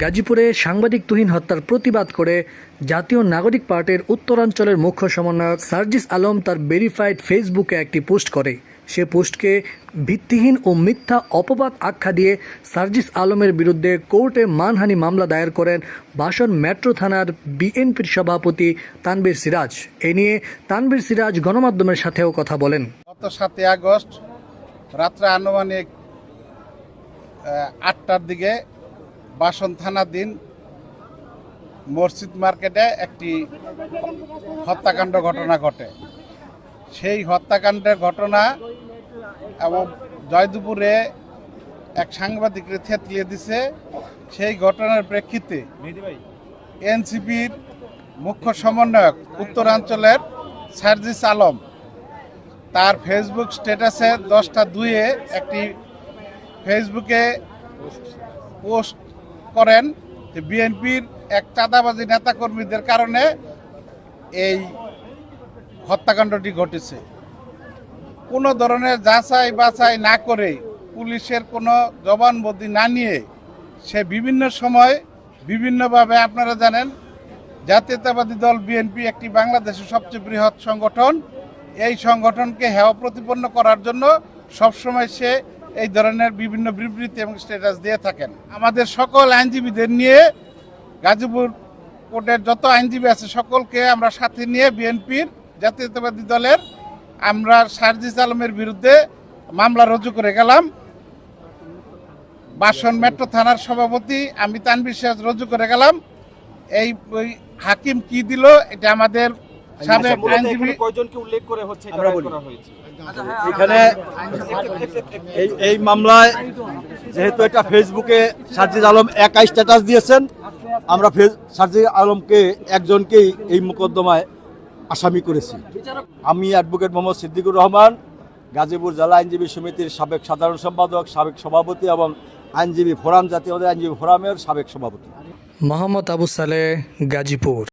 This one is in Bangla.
গাজীপুরে সাংবাদিক তুহিন হত্যার প্রতিবাদ করে জাতীয় নাগরিক পার্টির উত্তরাঞ্চলের মুখ্য সমন্বয়ক সার্জিস আলম তার ভেরিফাইড ফেসবুকে একটি পোস্ট করে। সে পোস্টকে ভিত্তিহীন ও মিথ্যা অপবাদ আখ্যা দিয়ে সার্জিস আলমের বিরুদ্ধে কোর্টে মানহানি মামলা দায়ের করেন বাসন মেট্রো থানার বিএনপির সভাপতি তানবীর সিরাজ। এ নিয়ে তানবীর সিরাজ গণমাধ্যমের সাথেও কথা বলেন। গত সাতই আগস্ট রাত্রে আনুমানিক আটটার দিকে বাসন থানাধীন মসজিদ মার্কেটে একটি হত্যাকাণ্ড ঘটনা ঘটে। সেই হত্যাকাণ্ডের ঘটনা এবং জয়দুপুরে এক সাংবাদিককে থেতলিয়ে দিছে। সেই ঘটনার প্রেক্ষিতে এনসিপির মুখ্য সমন্বয়ক উত্তরাঞ্চলের সার্জিস আলম তার ফেসবুক স্ট্যাটাসে দশটা দুইয়ে একটি ফেসবুকে পোস্ট করেন যে বিএনপির এক চাঁদাবাজি নেতাকর্মীদের কারণে এই হত্যাকাণ্ডটি ঘটেছে। কোনো ধরনের যাচাই বাছাই না করে পুলিশের কোনো জবানবন্দি না নিয়ে সে বিভিন্ন সময় বিভিন্নভাবে আপনারা জানেন জাতীয়তাবাদী দল বিএনপি একটি বাংলাদেশের সবচেয়ে বৃহৎ সংগঠন। এই সংগঠনকে হেওয়া প্রতিপন্ন করার জন্য সবসময় সে এই ধরনের বিভিন্ন বিবৃতি এবং স্ট্যাটাস দিয়ে থাকেন। আমাদের সকল আইনজীবীদের নিয়ে গাজীপুর কোর্টের যত আইনজীবী আছে সকলকে আমরা সাথে নিয়ে বিএনপির জাতীয়তাবাদী দলের আমরা সার্জিস আলমের বিরুদ্ধে মামলা রুজু করে গেলাম। বাসন মেট্রো থানার সভাপতি আমি তানবির সিরাজ রুজু করে গেলাম। এই হাকিম কি দিল, এটা আমাদের সাবেক আইনজীবী কয়জনকে উল্লেখ করে হচ্ছে আমরা বলি। এখানে এই এই মামলায় যেহেতু এটা ফেসবুকে সার্জিদ আলম একাই স্ট্যাটাস দিয়েছেন আমরা ফেস- সার্জিদ আলমকে একজনকেই এই মোকদ্দমায় আসামি করেছি। আমি অ্যাডভোকেট মোহাম্মদ সিদ্দিকুর রহমান গাজীপুর জেলা আইনজীবী সমিতির সাবেক সাধারণ সম্পাদক সাবেক সভাপতি এবং আইনজীবী ফোরাম জাতীয় আইনজীবী ফোরামের সাবেক সভাপতি। মোহাম্মদ আবু সালে গাজীপুর।